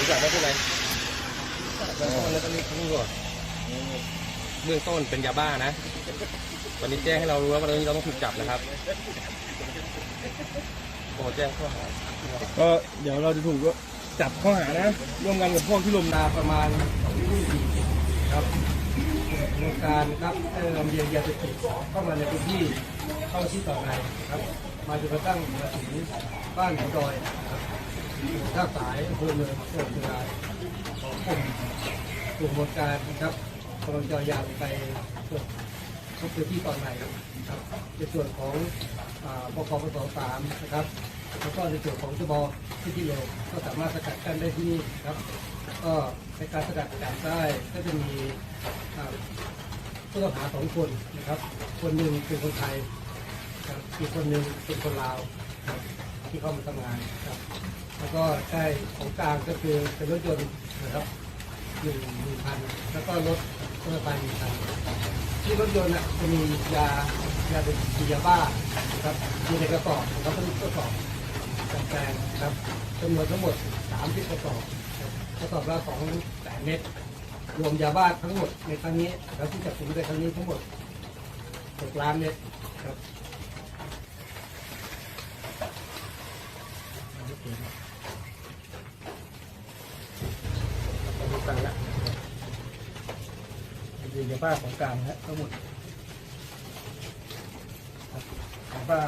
รู้จักไหมพวกอะไรเบื้องต้นแล้วก็รีบตำรวจเบื้องต้นเป็นยาบ้านะ วันนี้แจ้งให้เรารู้ว่าวันนี้เราต้องถูกจับนะครับโอ้แจ้งข้อหาก็เดี๋ยวเราจะถูกจับข้อหานะ ร่วมกันกับพวกที่ลมมาประมาณครับโครงการรับเอ่อลำเลียงยาเสพติดเข้ามาในพื้นที่เข้าที่ต่อในครับ มาจนกระทั่งมาถึงบ้านหัวดอยครับ ท่าสายอำเภอเมืองจังหวัดเชียงรายของกลุ่มกลุ่มบทการนะครับกำลังจะยาวไปตรวจทุกพื้นที่ต่อในครับในส่วนของอ่าบกปสสามนะครับ แล้วก็ในส่วนของจบที่ที่เร็วก็สามารถสกัดกั้นได้ที่นี่ครับ ก็ในการสกัดจับได้ก็จะมีผู้ต้องหาสองคนนะครับ คนหนึ่งเป็นคนไทยครับอีกคนหนึ่งเป็นคนลาวที่เข้ามาทำงานครับ แล้วก็ได้ของกลางก็คือเป็นรถยนต์นะครับหนึ่งหนึ่งพันแล้วก็รถมอเตอร์ไซค์หนึ่งคันที่รถยนต์น่ะจะมียายาเป็นยาบ้านะครับมีในกระสอบนะครับเป็นกระสอบกับแปลงครับจำนวนทั้งหมด 30 กระสอบกระสอบละ2แสนเม็ดรวมยาบ้าทั้งหมดในครั้งนี้ แล้วที่จับกลุ่มในครั้งนี้ทั้งหมด6ล้านเม็ดครับ เราดูกันละมียาบ้าของกลางนะทั้งหมดยาบ้า